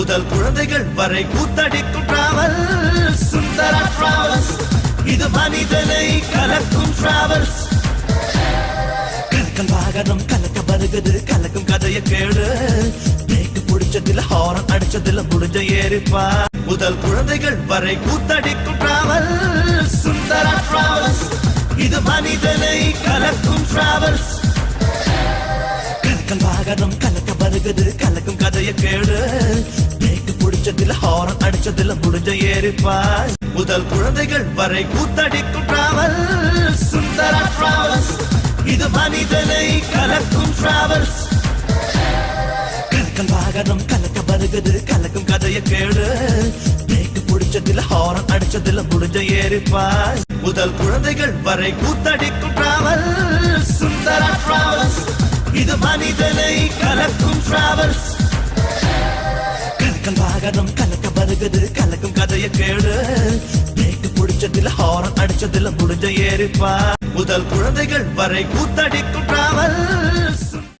முதல் குழந்தைகள் வரை கூத்தடிக்கும் டிராவல் சுந்தரா டிராவல்ஸ் இது மனிதனை கலக்கும் டிராவல்ஸ் கலக்கல் வாகனம் கலக்க வருகுது கலக்கும் கதையை கேடு பிரேக்கு பிடிச்சதுல ஹாரன் அடிச்சதுல முடிஞ்ச ஏறிப்பா. முதல் குழந்தைகள் வரை கூத்தடிக்கும் டிராவல் சுந்தரா டிராவல்ஸ் இது மனிதனை கலக்கும் டிராவல்ஸ் கலக்கல் வாகனம் கலக்க வருகுது கலக்கும் கதையை அடிச்சதுல முடிஞ்ச ஏறிப்பாய். முதல் குழந்தைகள் வரை கூத்தடிக்கும் டிராவல் சுந்தரா டிராவல்ஸ் இது மனிதனை கலக்கும் டிராவல்ஸ் கலக்கல் வாகனம் கலக்க வருகுது கலக்கும் கதையை கேடு பிரேக் பிடிச்சதுல ஹாரன் அடிச்சதுல முடிஞ்ச ஏறிப்பாய். முதல் குழந்தைகள் வரை கூத்தடிக்கும் டிராவல் சுந்தரா டிராவல்ஸ் இது மனிதனை கலக்கும் டிராவல்ஸ் கலக்கல் வாகனம் கலக்க கேக்குது கலக்கும் கதைய கேளு. பிரேக் பிடிச்சதுல ஹாரன் அடிச்சதுல முடிஞ்ச ஏறிப்பா முதல் குழந்தைகள் வரை கூத்தடிக்கும் டிராவல்